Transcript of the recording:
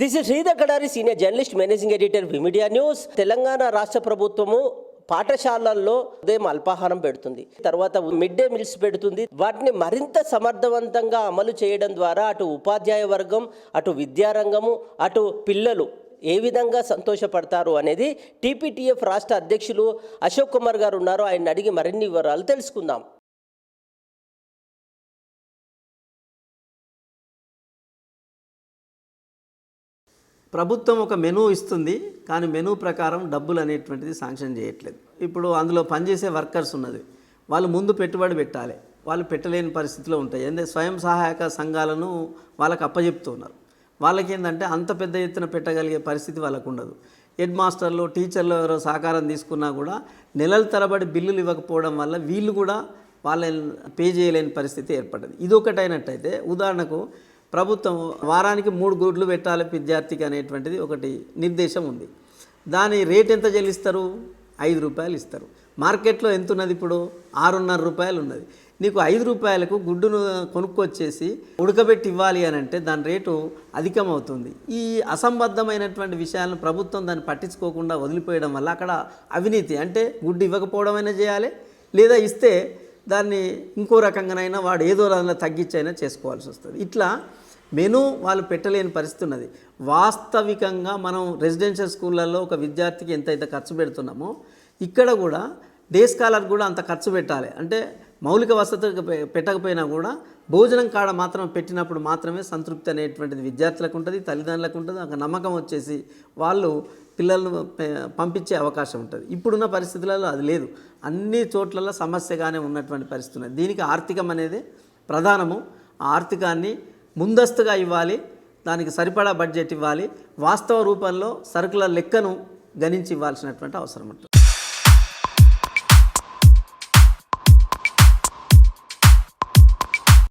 This is Sridhar Kadari senior journalist managing editor V media news Telangana రాష్ట్ర ప్రభుత్వము పాఠశాలల్లో ఉదయం అల్పాహారం పెడుతుంది. తర్వాత మిడ్ డే మీల్స్ పెడుతుంది. వాటిని మరింత సమర్థవంతంగా అమలు చేయడం ద్వారా అటు ఉపాధ్యాయ వర్గం అటు విద్యారంగము అటు పిల్లలు ఏ విధంగా సంతోషపడతారు అనేది టీపీటీఎఫ్ రాష్ట్ర అధ్యక్షులు అశోక్ కుమార్ గారు ఉన్నారు. ఆయన అడిగి మరిన్ని వివరాలు తెలుసుకుందాం. ప్రభుత్వం ఒక మెనూ ఇస్తుంది కానీ మెనూ ప్రకారం డబ్బులు అనేటువంటిది శాంక్షన్ చేయట్లేదు. ఇప్పుడు అందులో పనిచేసే వర్కర్స్ ఉన్నది. వాళ్ళు ముందు పెట్టుబడి పెట్టాలి. వాళ్ళు పెట్టలేని పరిస్థితిలో ఉంటాయి. ఎందుకంటే స్వయం సహాయక సంఘాలను వాళ్ళకి అప్పజెప్తున్నారు. వాళ్ళకి ఏంటంటే అంత పెద్ద ఎత్తున పెట్టగలిగే పరిస్థితి వాళ్ళకు ఉండదు. హెడ్ మాస్టర్లు టీచర్లు ఎవరో సహకారం తీసుకున్నా కూడా నెలల తరబడి బిల్లులు ఇవ్వకపోవడం వల్ల వీళ్ళు కూడా వాళ్ళ పే చేయలేని పరిస్థితి ఏర్పడ్డది. ఇది ఒకటైనట్టయితే ఉదాహరణకు ప్రభుత్వం వారానికి మూడు గ్రూడ్లు పెట్టాలి విద్యార్థికి అనేటువంటిది ఒకటి నిర్దేశం ఉంది. దాని రేట్ ఎంత చెల్లిస్తారు? ఐదు రూపాయలు ఇస్తారు. మార్కెట్లో ఎంత ఉన్నది ఇప్పుడు? ఆరున్నర రూపాయలు ఉన్నది. నీకు ఐదు రూపాయలకు గుడ్డును కొనుక్కొచ్చేసి ఉడకబెట్టి ఇవ్వాలి అని అంటే దాని రేటు అధికమవుతుంది. ఈ అసంబద్ధమైనటువంటి విషయాలను ప్రభుత్వం దాన్ని పట్టించుకోకుండా వదిలిపోయడం వల్ల అక్కడ అవినీతి అంటే గుడ్డు ఇవ్వకపోవడమైనా చేయాలి లేదా ఇస్తే దాన్ని ఇంకో రకంగానైనా వాడు ఏదో రకంగా తగ్గించైనా చేసుకోవాల్సి వస్తుంది. ఇట్లా మెను వాళ్ళు పెట్టలేని పరిస్థితి ఉన్నది. వాస్తవికంగా మనం రెసిడెన్షియల్ స్కూళ్ళల్లో ఒక విద్యార్థికి ఎంతైతే ఖర్చు పెడుతున్నామో ఇక్కడ కూడా డే స్కాలర్ కూడా అంత ఖర్చు పెట్టాలి. అంటే మౌలిక వసతులు పెట్టకపోయినా కూడా భోజనం కాడ మాత్రం పెట్టినప్పుడు మాత్రమే సంతృప్తి అనేటువంటిది విద్యార్థులకు ఉంటుంది తల్లిదండ్రులకు ఉంటుంది. ఒక నమ్మకం వచ్చేసి వాళ్ళు పిల్లలను పంపించే అవకాశం ఉంటుంది. ఇప్పుడున్న పరిస్థితులలో అది లేదు. అన్ని చోట్లలో సమస్యగానే ఉన్నటువంటి పరిస్థితి ఉన్నది. దీనికి ఆర్థికం అనేది ప్రధానము. ఆ ఆర్థికాన్ని ముందస్తుగా ఇవ్వాలి దానికి సరిపడా బడ్జెట్ ఇవ్వాలి వాస్తవ రూపంలో సరుకుల లెక్కను గణించి ఇవ్వాల్సినటువంటి అవసరం ఉంటుంది.